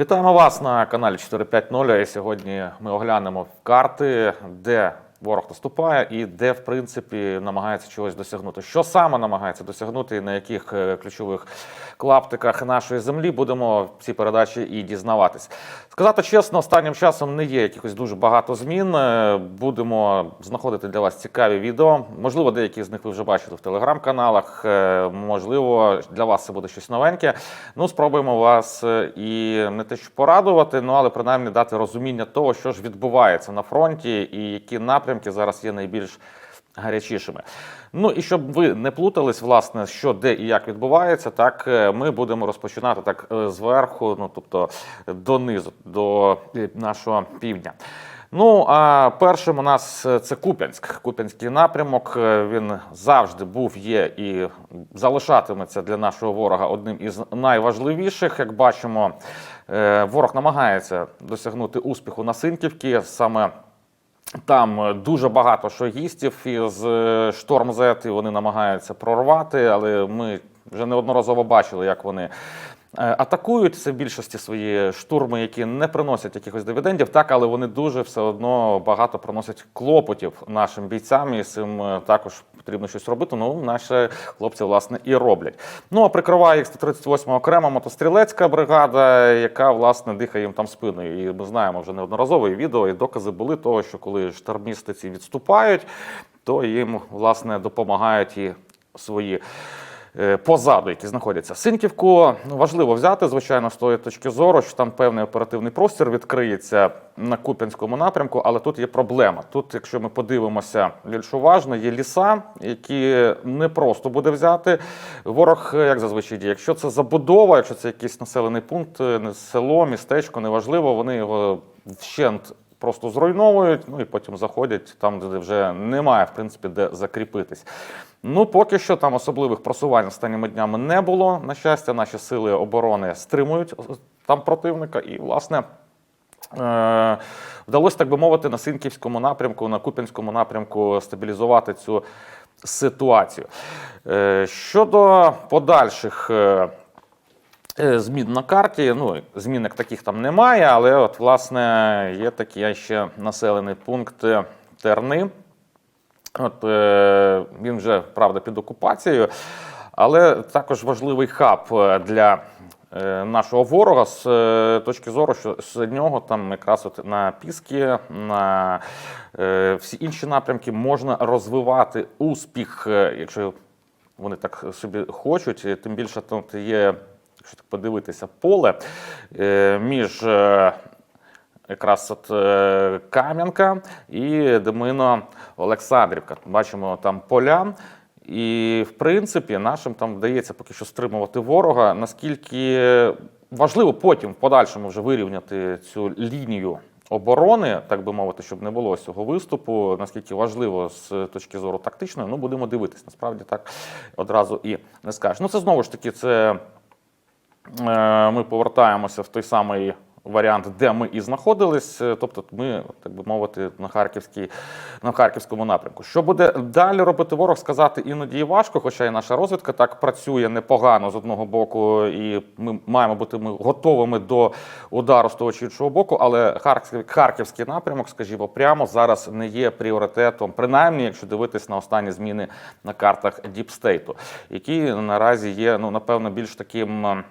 Вітаємо вас на каналі 450. І сьогодні ми оглянемо карти, де ворог наступає і де, в принципі, намагається чогось досягнути. Що саме намагається досягнути, і на яких е, ключових клаптиках нашої землі будемо в цій передачі і дізнаватись. Сказати чесно, останнім часом не є якихось дуже багато змін. Е, Будемо знаходити для вас цікаві відео. Можливо, деякі з них ви вже бачили в телеграм-каналах. Е, Можливо, для вас це буде щось новеньке. Ну, спробуємо вас і не те, що порадувати, ну але принаймні дати розуміння того, що ж відбувається на фронті, і які напрямки зараз є найбільш гарячішими. Ну і щоб ви не плутались, власне, що де і як відбувається, так е, ми будемо розпочинати так е, зверху, ну тобто донизу, до е, нашого півдня. Ну а першим у нас це Куп'янськ. Куп'янський напрямок. Він завжди був, є і залишатиметься для нашого ворога одним із найважливіших. Як бачимо, ворог намагається досягнути успіху на Синківці. Саме там е, дуже багато шогістів із е, Шторм Z, і вони намагаються прорвати, але ми вже неодноразово бачили, як вони. е, Атакують це в більшості свої штурми, які не приносять якихось дивідендів, так, але вони дуже все одно багато приносять клопотів нашим бійцям, і цим також потрібно щось робити. Ну, наші хлопці, власне, і роблять. Ну, а прикриває їх 138 окрема мотострілецька бригада, яка, власне, дихає їм там спиною. І ми знаємо вже неодноразово і відео, і докази були того, що коли штармісти ці відступають, то їм, власне, допомагають і свої позаду, які знаходяться. Синківку ну, важливо взяти, звичайно, з тої точки зору, що там певний оперативний простір відкриється на Куп'янському напрямку, але тут є проблема. Тут, якщо ми подивимося більш уважно, є ліса, які не просто буде взяти. Ворог, е, як зазвичай діє, якщо це забудова, якщо це якийсь населений пункт, е, село, містечко, неважливо, вони його вщент просто зруйновують, ну і потім заходять там, де вже немає, в принципі, де закріпитись. Ну, поки що там особливих просувань останніми днями не було. На щастя, наші сили оборони стримують е, там противника, і, власне. Е, Вдалося, так би мовити, на Синківському напрямку, на Куп'янському напрямку стабілізувати цю ситуацію. Е, Щодо подальших змін на карті, ну, змін як таких там немає, але от, власне, є такий ще населений пункт е, Терни. От, е, він вже, правда, під окупацією, але також важливий хаб е, для е, нашого ворога з е, точки зору, що з нього там якраз от на Піски, на е, всі інші напрямки можна розвивати успіх, е, якщо вони так собі хочуть. Тим більше тут є, якщо так подивитися, поле е, між. е, Якраз от е, Кам'янка і Демино Олександрівка. Бачимо там поля. І, в принципі, нашим там вдається поки що стримувати ворога. Наскільки важливо потім в подальшому вже вирівняти цю лінію оборони, так би мовити, щоб не було цього виступу. Наскільки важливо з точки зору тактичної, ну будемо дивитись. Насправді так одразу і не скажеш. Ну, це знову ж таки, це ми повертаємося в той самий варіант, де ми і знаходились. Е, Тобто, ми, так би мовити, на Харківській, на Харківському напрямку. Що буде далі робити ворог, сказати іноді і важко, хоча і наша розвідка так працює непогано з одного боку, і ми маємо бути ми готовими до удару з того чи іншого боку. Але Харків, Харківський напрямок, скажімо, прямо зараз не є пріоритетом, принаймні, якщо дивитись на останні зміни на картах Діпстейту, які наразі є, ну напевно, більш таким.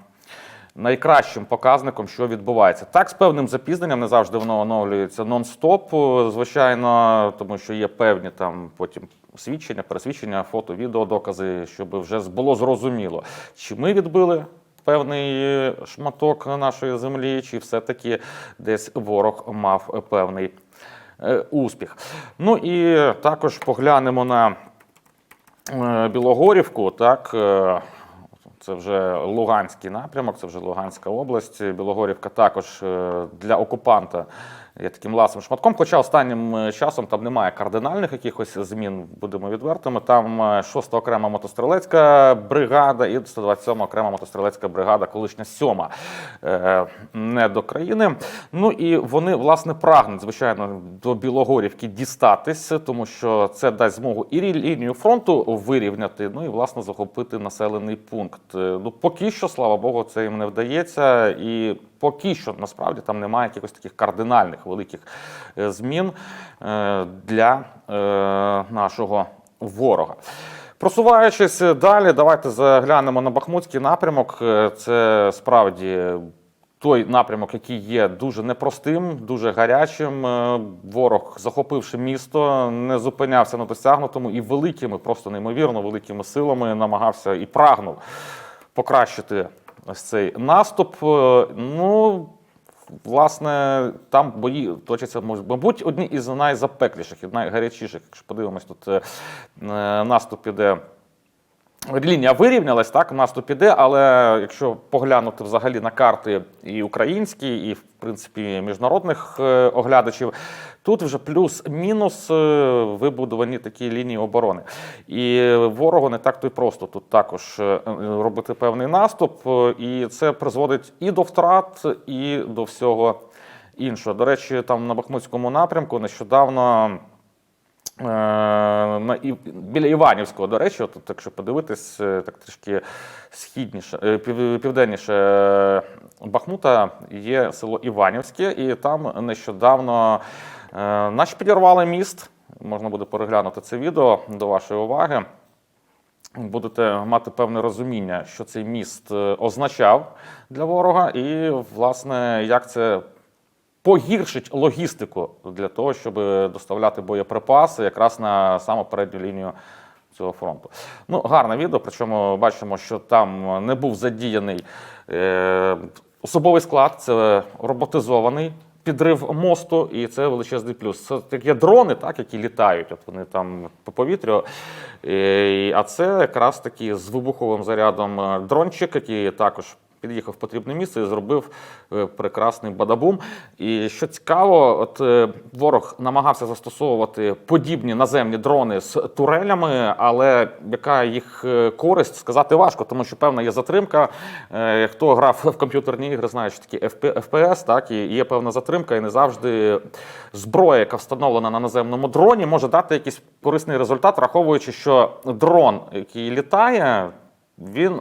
Найкращим показником, що відбувається. Так, з певним запізненням не завжди воно оновлюється нон-стоп, звичайно, тому що є певні там потім свідчення, пересвідчення, фото, відео, докази, щоб вже було зрозуміло, чи ми відбили. Певний шматок нашої землі, чи все-таки десь ворог мав певний е, успіх. Ну і також поглянемо на е, Білогорівку. Так, е, це вже Луганський напрямок, це вже Луганська область. Білогорівка також е, для окупанта є таким ласим шматком. Хоча останнім е, часом там немає кардинальних якихось змін, будемо відвертими. Там 6 окрема мотострілецька бригада і 127 окрема мотострілецька бригада, колишня сьома е, не до країни. Ну і вони власне прагнуть, звичайно, до Білогорівки дістатись, тому що це дасть змогу і лінію фронту вирівняти, ну і власне захопити населений пункт. Е, Ну поки що, слава Богу, це їм не вдається. І поки що насправді там немає якихось таких кардинальних великих е, змін е, для е, нашого ворога. Просуваючись далі, давайте заглянемо на Бахмутський напрямок. Це справді той напрямок, який є дуже непростим, дуже гарячим. Ворог, захопивши місто, не зупинявся на досягнутому і великими, просто неймовірно великими силами намагався і прагнув покращити ось цей наступ. Е, Ну, власне, там бої точаться, мабуть, одні із найзапекліших і найгарячіших. Якщо подивимось, тут е, е, наступ іде. Лінія вирівнялась, так, наступ іде, але якщо поглянути взагалі на карти і українські, і в принципі міжнародних оглядачів, тут вже плюс-мінус е, вибудовані такі лінії оборони. І ворогу не так то й просто тут також е, робити певний наступ, е, і це призводить і до втрат, і до всього іншого. До речі, там на Бахмутському напрямку нещодавно. Е, біля Іванівського, до речі, от, якщо подивитись, е, так трішки східніше, е, південніше е, Бахмута є село Іванівське, і там нещодавно е, наші підірвали міст. Можна буде переглянути це відео до вашої уваги. Будете мати певне розуміння, що цей міст е, означав для ворога, і, власне, як це погіршить логістику для того, щоб доставляти боєприпаси якраз на саму передню лінію цього фронту. Ну, гарне відео, причому бачимо, що там не був задіяний е, особовий склад, це роботизований. Підрив мосту, і це величезний плюс. Це такі дрони, так, які літають, от вони там по повітрю. І, А це якраз таки з вибуховим зарядом е, дрончик, який також під'їхав в потрібне місце і зробив е, прекрасний бадабум. І що цікаво, от е, ворог намагався застосовувати подібні наземні дрони з турелями, але яка їх е, користь сказати важко, тому що певна є затримка. Хто грав в комп'ютерні ігри, знає, що такі FP FPS, так і є певна затримка, і не завжди зброя, яка встановлена на наземному дроні, може дати якийсь корисний результат, враховуючи, що дрон, який літає, він е,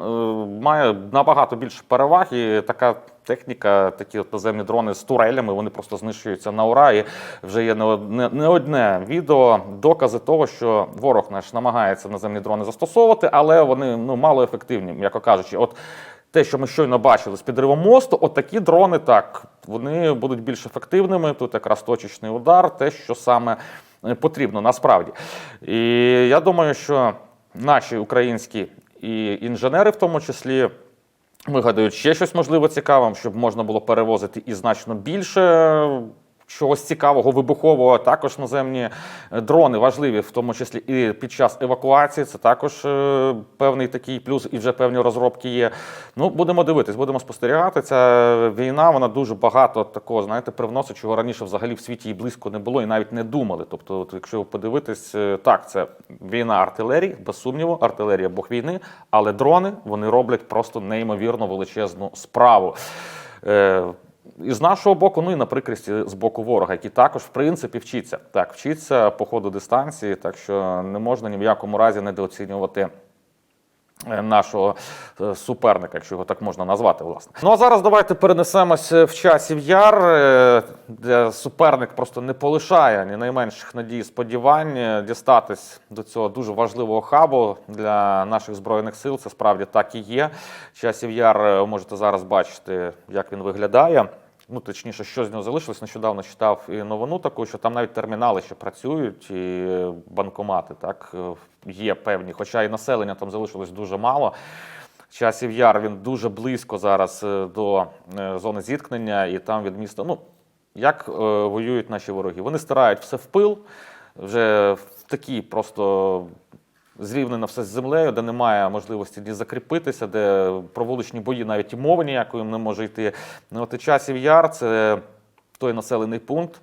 має набагато більше переваг, і така техніка, такі от наземні дрони з турелями, вони просто знищуються на ура. І вже є не одне, не одне відео, докази того, що ворог наш намагається наземні дрони застосовувати, але вони ну, мало ефективні, м'яко кажучи. От те, що ми щойно бачили з підривом мосту, от такі дрони так, вони будуть більш ефективними. Тут якраз точечний удар, те, що саме е, потрібно насправді. І я думаю, що наші українські і інженери, в тому числі, вигадають ще щось можливо цікаве, щоб можна було перевозити і значно більше. Чогось цікавого, вибухового, також наземні е, дрони важливі, в тому числі і під час евакуації. Це також е, певний такий плюс, і вже певні розробки є. Ну, будемо дивитись, будемо спостерігати. Ця війна вона дуже багато такого, знаєте, привносить, чого раніше взагалі в світі і близько не було, і навіть не думали. Тобто, от, якщо подивитись, е, так, це війна артилерії, без сумніву, артилерія Бог війни, але дрони вони роблять просто неймовірно величезну справу. Е, і з нашого боку, ну і на прикрісті з боку ворога, який також, в принципі, вчиться. Так, вчиться по ходу дистанції, так що не можна ні в якому разі недооцінювати е, нашого е, суперника, якщо його так можна назвати, власне. Ну а зараз давайте перенесемось в часів яр, е, де суперник просто не полишає ні найменших надій сподівань е, дістатись до цього дуже важливого хабу для наших збройних сил. Це справді так і є. Часів яр е, можете зараз бачити, як він виглядає. Ну, точніше, що з нього залишилось. Нещодавно читав і новину таку, що там навіть термінали ще працюють, і банкомати так е, є певні, хоча і населення там залишилось дуже мало. Часів яр він дуже близько зараз е, до е, зони зіткнення, і там від міста. Ну, як воюють наші вороги? Вони стирають все в пил, вже в такі просто зрівнено все з землею, де немає можливості ні закріпитися, де про вуличні бої навіть і мови ніякої не може йти. Ну, от і часів яр це той населений пункт.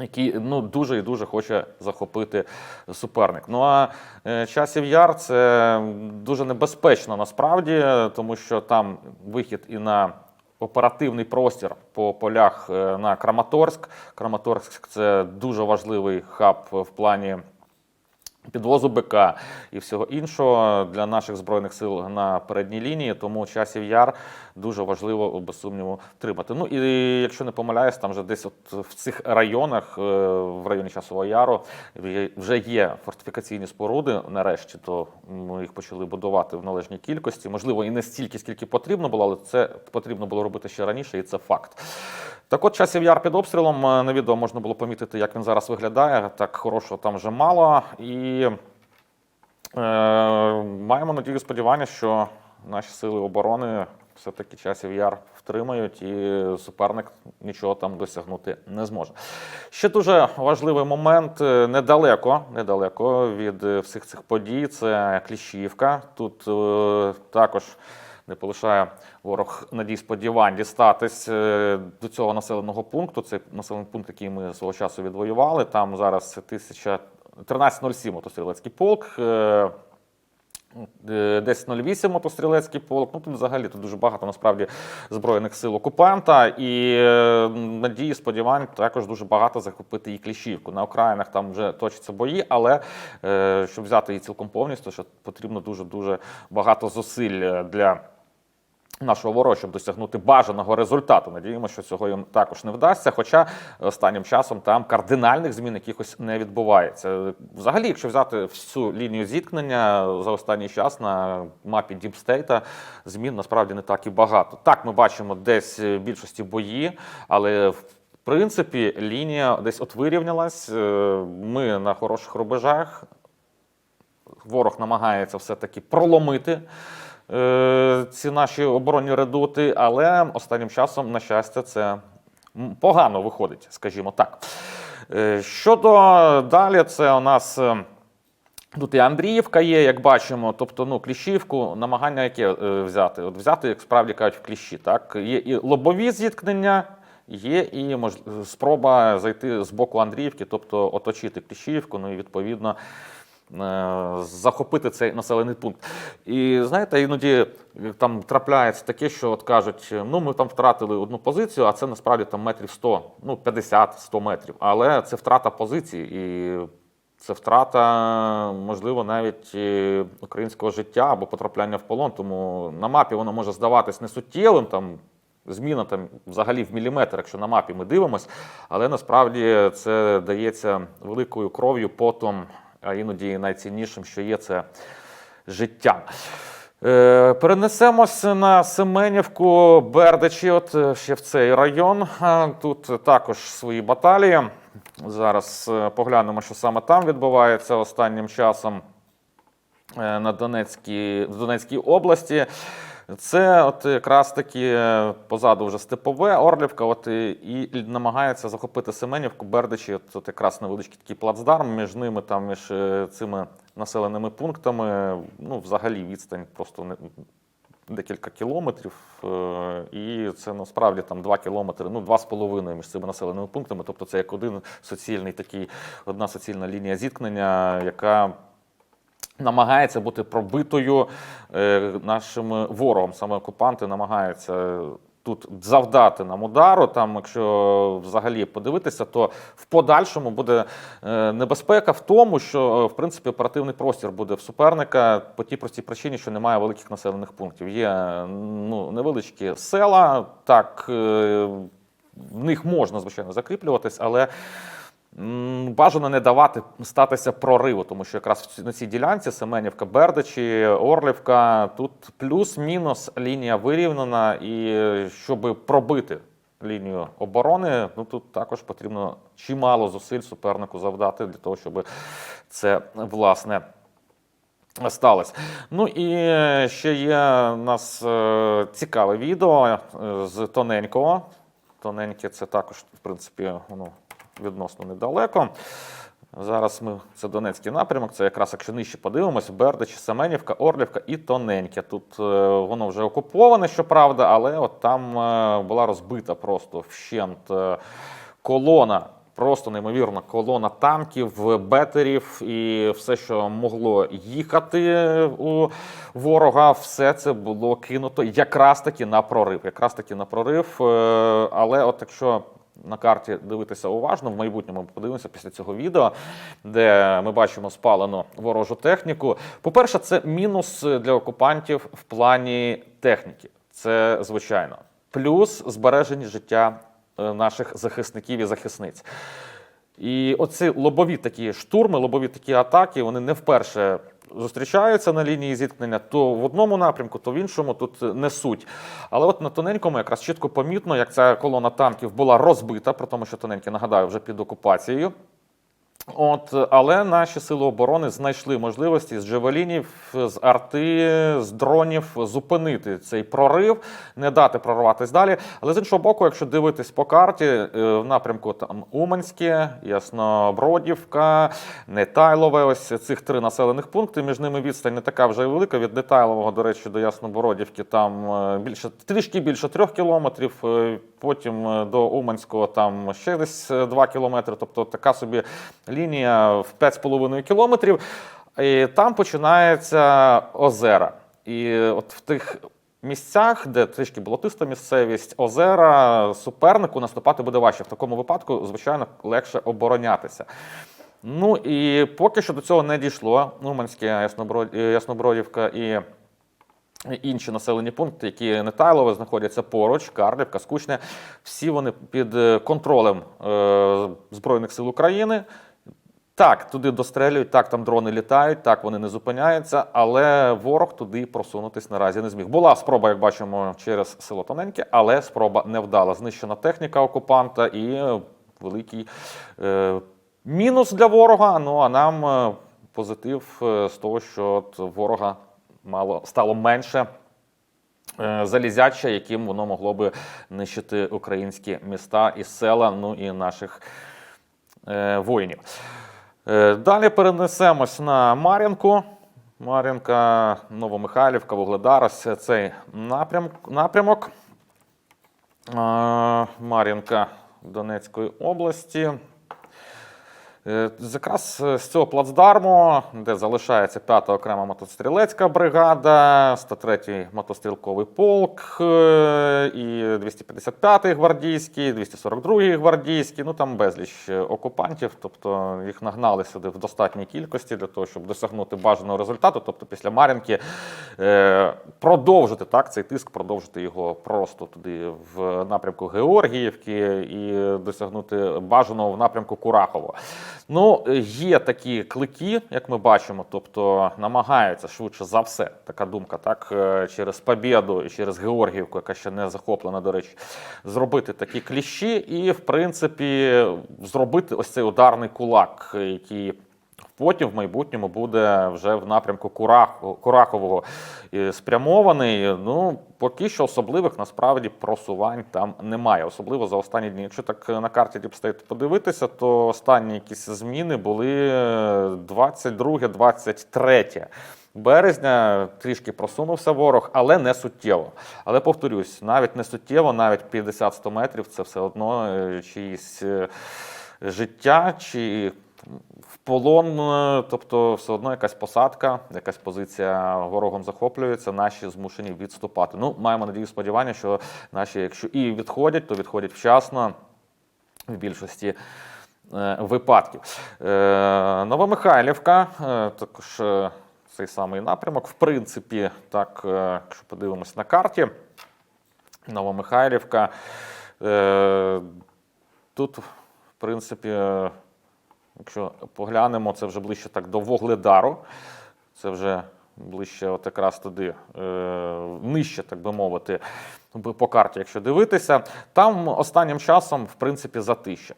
Який ну дуже і дуже хоче захопити суперник. Ну а е, часів яр це дуже небезпечно насправді, тому що там вихід і на оперативний простір по полях е, на Краматорськ. Краматорськ це дуже важливий хаб в плані підвозу БК і всього іншого для наших збройних сил на передній лінії. Тому часів яр дуже важливо без сумніву тримати. Ну і якщо не помиляюсь, там вже десь от в цих районах, е, в районі часового яру, вже є фортифікаційні споруди. Нарешті то ми їх почали будувати в належній кількості. Можливо, і не стільки, скільки потрібно було, але це потрібно було робити ще раніше, і це факт. Так от часів яр під обстрілом е, на відео можна було помітити, як він зараз виглядає. Так хорошого там вже мало. І е, маємо надію сподівання, що наші сили оборони все-таки часів яр втримають, і суперник нічого там досягнути не зможе. Ще дуже важливий момент е, недалеко, недалеко від е, всіх цих подій. Це Кліщівка. Тут е, також не полишає ворог надій сподівань дістатись е, до цього населеного пункту. Це населений пункт, який ми свого часу відвоювали. Там зараз 1000 1307 мотострілецький полк. е, е, 1008 мотострілецький полк. Ну тут взагалі тут дуже багато насправді збройних сил окупанта і е, надії, сподівань також дуже багато захопити і кліщівку. На окраїнах там вже точаться бої, але е, щоб взяти її цілком повністю, що потрібно дуже дуже багато зусиль для. Нашого щоб досягнути бажаного результату. Надіємося, що цього їм також не вдасться. Хоча останнім часом там кардинальних змін якихось не відбувається. Взагалі, якщо взяти всю лінію зіткнення за останній час на мапі Діпстейта, змін насправді не так і багато. Так, ми бачимо десь в більшості бої, але в принципі лінія десь от вирівнялась. Е, Ми на хороших рубежах. Ворог намагається все-таки проломити ці наші оборонні редути, але останнім часом, на щастя, це погано виходить, скажімо так. Е, щодо далі, це у нас. е, Тут і Андріївка є, як бачимо, тобто ну, кліщівку, намагання яке е, взяти? От взяти, як справді кажуть, в кліщі. Так? Є і лобові зіткнення, є і мож... спроба зайти з боку Андріївки, тобто оточити кліщівку, ну і відповідно е, захопити цей населений пункт. І знаєте, іноді е, там трапляється таке, що от кажуть, ну ми там втратили одну позицію, а це насправді там метрів 100, ну 50-100 метрів. Але це втрата позиції і. Це втрата, можливо, навіть е, українського життя або потрапляння в полон. Тому на мапі воно може здаватись несуттєвим, там зміна там взагалі в міліметр, якщо на мапі ми дивимось, але насправді це дається великою кров'ю, потом, а іноді найціннішим, що є, це життя. Е, Перенесемось на Семенівку, Бердичі, от е, ще в цей район. Тут також свої баталії. Зараз е, поглянемо, що саме там відбувається останнім часом е, на Донецькій, в Донецькій області. Це от якраз таки е, позаду вже Степове, Орлівка, от і, і намагається захопити Семенівку, Бердичі. От, от якраз невеличкий такий плацдарм між ними, там між е, цими населеними пунктами. Ну, взагалі відстань просто не, декілька кілометрів. е, І це насправді там 2 кілометри, ну 2,5 між цими населеними пунктами. Тобто це як один суцільний такий, одна суцільна лінія зіткнення, яка намагається бути пробитою е, нашим ворогом. Саме окупанти намагаються. Тут завдати нам удару, там, якщо взагалі подивитися, то в подальшому буде е, небезпека в тому, що е, в принципі оперативний простір буде в суперника по тій простій причині, що немає великих населених пунктів. Є ну, невеличкі села, так в них можна звичайно закріплюватись, але Бажано не давати статися прориву, тому що якраз на цій ділянці Семенівка, Бердичі, Орлівка тут плюс-мінус лінія вирівнена, і е, щоб пробити лінію оборони, ну тут також потрібно чимало зусиль супернику завдати для того, щоб це власне. Сталося. Ну і е, ще є у нас е, цікаве відео з тоненького. Тоненьке це також, в принципі, воно відносно недалеко. Зараз ми це Донецький напрямок, це якраз якщо нижче подивимось, Бердич, Семенівка, Орлівка і Тоненьке. Тут е, воно вже окуповане, щоправда, але от там е, була розбита просто вщент е, колона. Просто неймовірна колона танків, бетерів і все, що могло їхати у ворога, все це було кинуто якраз таки на прорив. Якраз таки на прорив. Але от якщо на карті дивитися уважно. В майбутньому ми подивимося після цього відео, де ми бачимо спалену ворожу техніку. По-перше, це мінус для окупантів в плані техніки. Це звичайно. Плюс збережені життя е, наших захисників і захисниць. І оці лобові такі штурми, лобові такі атаки, вони не вперше зустрічаються на лінії зіткнення, то в одному напрямку, то в іншому тут несуть. Але от на тоненькому якраз чітко помітно, як ця колона танків була розбита, при тому, що тоненькі, нагадаю, вже під окупацією. От, але наші сили оборони знайшли можливості з джевелінів, з арти, з дронів зупинити цей прорив, не дати прорватися далі. Але з іншого боку, якщо дивитись по карті, е, в напрямку там Уманське, Яснобродівка, Нетайлове, ось цих три населених пункти. Між ними відстань не така вже велика. Від Нетайлового, до речі, до Яснобородівки там е, більше трішки більше трьох кілометрів. е, Потім до Уманського там ще десь 2 кілометри. Тобто така собі лінія в 5,5 кілометрів. І там починається озера. І от в тих місцях, де трішки болотиста місцевість, озера, супернику наступати буде важче. В такому випадку, звичайно, легше оборонятися. Ну і поки що до цього не дійшло. Уманське, Яснобродівка і інші населені пункти, які Нетайлове знаходяться поруч, Карлівка, Скучне, всі вони під е, контролем е, Збройних сил України. Так, туди дострелюють, так там дрони літають, так вони не зупиняються, але ворог туди просунутись наразі не зміг. Була спроба, як бачимо, через село Тоненьке, але спроба не вдала. Знищена техніка окупанта і великий е, мінус для ворога. Ну а нам е, позитив е, з того, що от ворога мало стало менше. е, Залізяча, яким воно могло би нищити українські міста і села, ну і наших е, воїнів. Е, Далі перенесемось на Мар'їнку. Мар'їнка, Новомихайлівка, Вугледар. Цей напрям, напрямок. Е, Мар'їнка Донецької області. Е, Якраз е, з цього плацдарму, де залишається 5-та окрема мотострілецька бригада, 103-й мотострілковий полк, е, і 255-й гвардійський, 242-й гвардійський, ну там безліч е, окупантів, тобто їх нагнали сюди в достатній кількості для того, щоб досягнути бажаного результату, тобто після Мар'їнки е, продовжити так, цей тиск, продовжити його просто туди в напрямку Георгіївки і досягнути бажаного в напрямку Курахово. Ну, є такі клики, як ми бачимо, тобто намагаються швидше за все, така думка, так, е, через Побєду і через Георгіївку, яка ще не захоплена, до речі, зробити такі кліщі і, в принципі, зробити ось цей ударний кулак, який потім в майбутньому буде вже в напрямку Курах, Курахового е, спрямований. Ну, поки що особливих насправді просувань там немає. Особливо за останні дні. Якщо так на карті State подивитися, то останні якісь зміни були 22-23 березня. Трішки просунувся ворог, але не суттєво. Але повторюсь, навіть не суттєво, навіть 50-100 метрів це все одно е, чиїсь е, життя чи в полон, е, тобто все одно якась посадка, якась позиція ворогом захоплюється, наші змушені відступати. Ну, маємо надію, сподівання, що наші, якщо і відходять, то відходять вчасно в більшості е, випадків. Е, Новомихайлівка, також цей самий напрямок. В принципі, так, якщо подивимось на карті, Новомихайлівка. Тут, в принципі, якщо поглянемо, це вже ближче так до Вогледару. Це вже ближче, от якраз туди, е, нижче, так би мовити, по карті, якщо дивитися. Там останнім часом, в принципі, затища.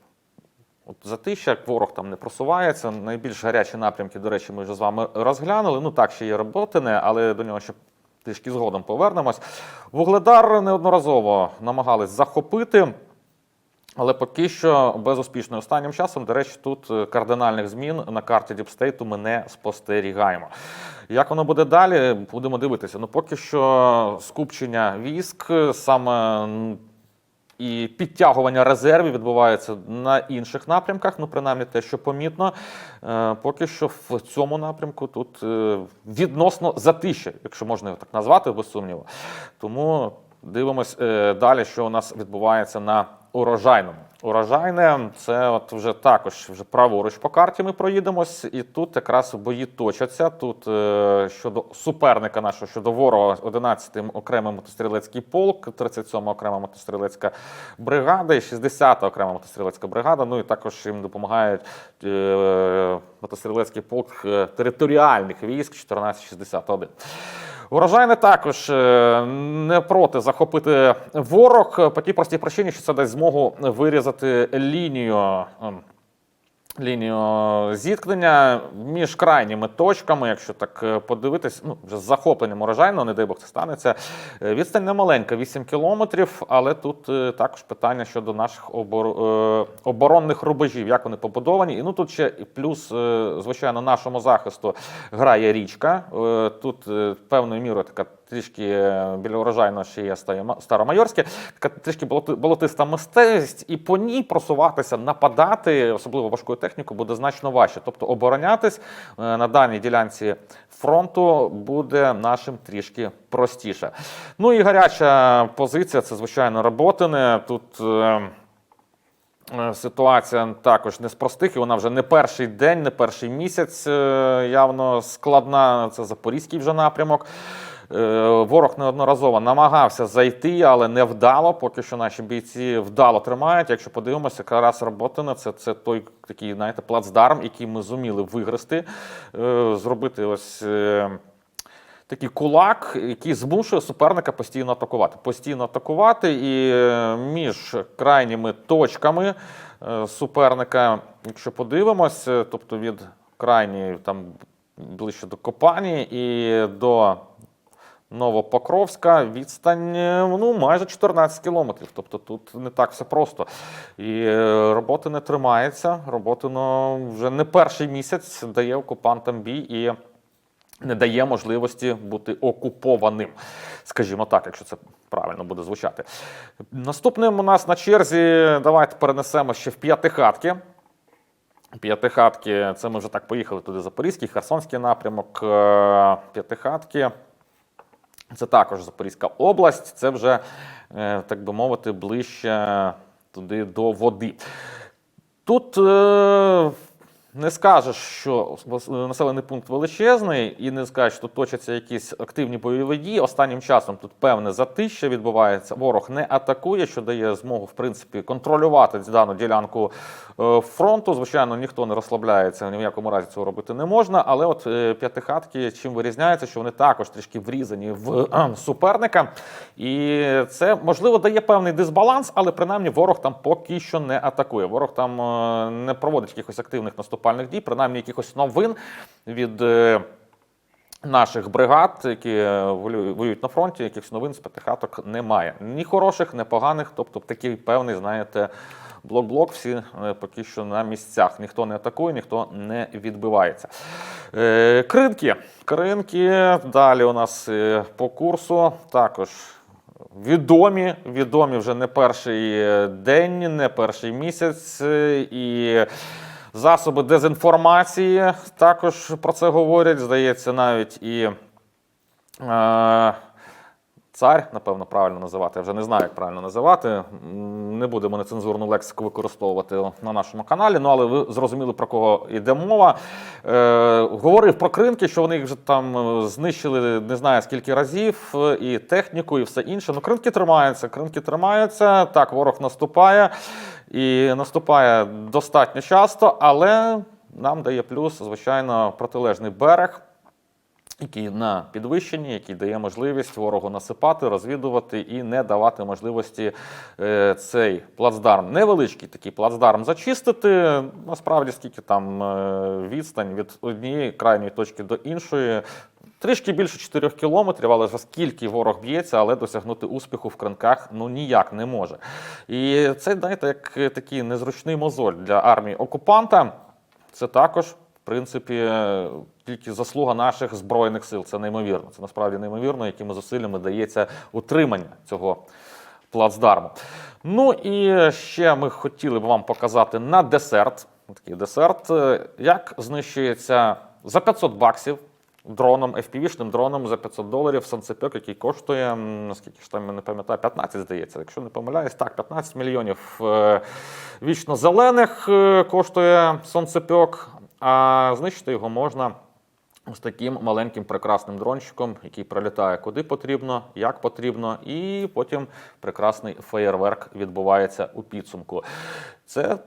От затища, ворог там не просувається. Найбільш гарячі напрямки, до речі, ми вже з вами розглянули. Ну так, ще є роботине, але до нього ще трішки згодом повернемось. Вугледар неодноразово намагались захопити. Але поки що безуспішно останнім часом, до речі, тут е, кардинальних змін на карті Діпстейту ми не спостерігаємо. Як воно буде далі, будемо дивитися. Ну, поки що скупчення військ, саме і підтягування резервів відбувається на інших напрямках, ну принаймні те, що помітно. Е, Поки що в цьому напрямку тут е, відносно затища, якщо можна його так назвати, без сумніву. Тому дивимось далі, що у нас відбувається на урожайному. урожайне. Це от вже також вже праворуч по карті ми проїдемось, і тут якраз бої точаться. Тут е, щодо суперника нашого, щодо ворога, 11-й окремий мотострілецький полк, 37-ма окрема мотострілецька бригада і 60-та окрема мотострілецька бригада. Ну і також їм допомагають е, мотострілецький полк е, територіальних військ 1461. Урожайне також е, не проти захопити ворог е, по тій простій причині, що це дасть змогу вирізати лінію. Лінію зіткнення між крайніми точками, якщо так е, подивитись, ну вже з захопленням урожайного, не дай Бог це станеться. Е, Відстань не маленька, 8 кілометрів, але тут е, також питання щодо наших обор... оборонних рубежів, як вони побудовані. І ну тут ще плюс, звичайно, нашому захисту грає річка. Тут певною мірою така трішки е, біля урожайного ще є Старомайорське, така трішки болоти- болотиста мистецтв, і по ній просуватися, нападати, особливо важкою технікою, буде значно важче. Тобто оборонятись е, на даній ділянці фронту буде нашим трішки простіше. Ну і гаряча позиція це, звичайно, роботине. Тут. е, Ситуація також не з простих, і вона вже не перший день, не перший місяць явно складна. Це Запорізький вже напрямок. Е, Ворог неодноразово намагався зайти, але не вдало. Поки що наші бійці вдало тримають. Якщо подивимося, якраз Роботина це, це той такий, знаєте, плацдарм, який ми зуміли вигрести, е, зробити ось. е, такий кулак, який змушує суперника постійно атакувати. Постійно атакувати, і між крайніми точками суперника, якщо подивимося, тобто від крайньої там ближче до Копані і до Новопокровська відстань е, ну, майже 14 кілометрів. Тобто тут не так все просто. І е, роботи не тримається. Роботи ну, вже не перший місяць дає окупантам бій і не дає можливості бути окупованим, скажімо так, якщо це правильно буде звучати. Наступним у нас на черзі давайте перенесемо ще в п'ятихатки. П'ятихатки, це ми вже так поїхали туди Запорізький, Херсонський напрямок. е, П'ятихатки. Це також Запорізька область, це вже, е, так би мовити, ближче туди до води. Тут е, не скажеш, що населений пункт величезний, і не скажеш, що тут точаться якісь активні бойові дії. Останнім часом тут певне затища відбувається. Ворог не атакує, що дає змогу в принципі контролювати дану ділянку е, фронту. Звичайно, ніхто не розслабляється, ні в якому разі цього робити не можна. Але от е, п'ятихатки чим вирізняються, що вони також трішки врізані в суперника. І це можливо дає певний дисбаланс, але принаймні ворог там поки що не атакує. Ворог там е, не проводить якихось активних наступальних дій, принаймні якихось новин від. е, Наших бригад, які е, воюють на фронті, якихось новин з п'ятихаток немає. Ні хороших, ні поганих. Тобто такий певний, знаєте, блок-блок, всі е, поки що на місцях. Ніхто не атакує, ніхто не відбивається. Кринки. Кринки. Далі у нас по курсу також відомі. Відомі вже не перший день, не перший місяць. І засоби дезінформації також про це говорять. Здається, навіть і. Е, Цар, напевно, правильно називати. Я вже не знаю, як правильно називати. Не будемо нецензурну лексику використовувати на нашому каналі. Ну, але ви зрозуміли, про кого йде мова. Е, говорив про кринки, що вони їх вже там е, знищили не знаю скільки разів, е, і техніку, і все інше. Ну, кринки тримаються, кринки тримаються. Так, ворог наступає і наступає достатньо часто, але нам дає плюс, звичайно, протилежний берег який на підвищенні, який дає можливість ворогу насипати, розвідувати і не давати можливості е, цей плацдарм, невеличкий такий плацдарм зачистити. Насправді, скільки там е, відстань від однієї крайньої точки до іншої. Трішки більше 4 кілометрів, але ж скільки ворог б'ється, але досягнути успіху в кринках ну ніяк не може. І це, знаєте, як е, такий незручний мозоль для армії окупанта. Це також, принципі, тільки заслуга наших збройних сил. Це неймовірно. Це насправді неймовірно, якими зусиллями дається утримання цього плацдарму. Ну і ще ми хотіли б вам показати на десерт. Такий десерт, е, як знищується за 500 баксів. дроном, FPV-шним дроном за 500 доларів санцепьок, який коштує, наскільки ж там не пам'ятаю, 15, здається. Якщо не помиляюсь, так, 15 мільйонів е, вічно зелених е, коштує сонцепьок, а знищити його можна. Ось таким маленьким прекрасним дрончиком, який прилітає куди потрібно, як потрібно, і потім прекрасний феєрверк відбувається у підсумку. Це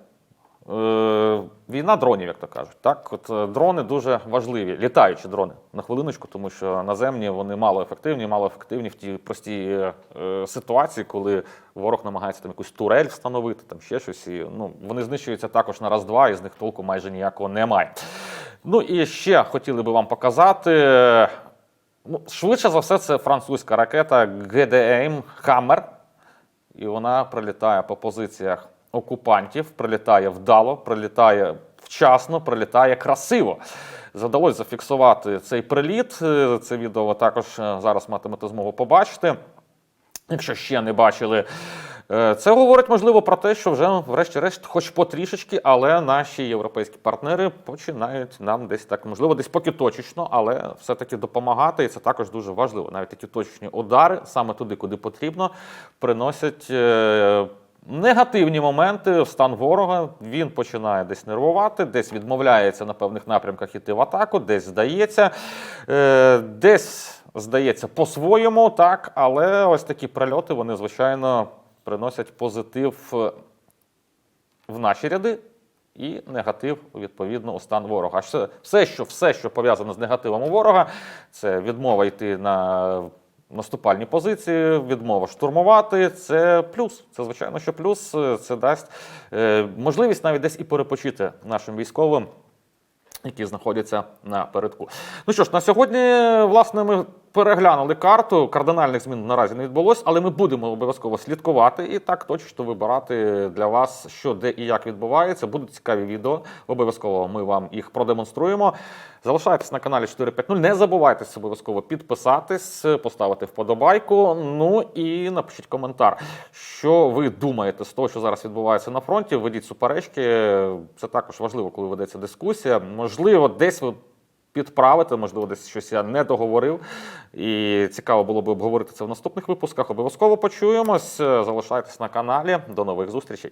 війна дронів, як то кажуть. Так, от е, дрони дуже важливі, літаючі дрони на хвилиночку, тому що наземні вони мало ефективні, мало ефективні в тій простій е, ситуації, коли ворог намагається там якусь турель встановити, там ще щось. І, ну, вони знищуються також на раз-два, і з них толку майже ніякого немає. Ну і ще хотіли би вам показати. Ну, швидше за все, це французька ракета GDM Hammer. І вона прилітає по позиціях окупантів, прилітає вдало, прилітає вчасно, прилітає красиво. Задалось зафіксувати цей приліт. Е, Це відео також е, зараз матимете змогу побачити. Якщо ще не бачили, Е, це говорить можливо про те, що вже врешті-решт, хоч потрішечки, але наші європейські партнери починають нам десь так, можливо, десь поки точечно, але все-таки допомагати. І це також дуже важливо. Навіть такі точні удари саме туди, куди потрібно, приносять. Негативні моменти в стан ворога він починає десь нервувати, десь відмовляється на певних напрямках іти в атаку, десь здається, е, десь здається по-своєму, так, але ось такі прильоти, вони, звичайно, приносять позитив е, в наші ряди і негатив відповідно у стан ворога. Все, що, все, що пов'язане з негативом у ворога, це відмова йти на наступальні позиції, відмова штурмувати. Це плюс. Це звичайно, що плюс. Це дасть е, можливість навіть десь і перепочити нашим військовим. Які знаходяться на передку. Ну що ж, на сьогодні, власне, ми переглянули карту. Кардинальних змін наразі не відбулось, але ми будемо обов'язково слідкувати і так точно вибирати для вас, що де і як відбувається. Будуть цікаві відео. Обов'язково ми вам їх продемонструємо. Залишайтесь на каналі 450. Не забувайте обов'язково підписатись, поставити вподобайку. Ну і напишіть коментар, що ви думаєте з того, що зараз відбувається на фронті. Ведіть суперечки. Це також важливо, коли ведеться дискусія. Можливо, десь ви підправити, можливо, десь щось я не договорив. І цікаво було б обговорити це в наступних випусках. Обов'язково почуємось. Залишайтесь на каналі. До нових зустрічей.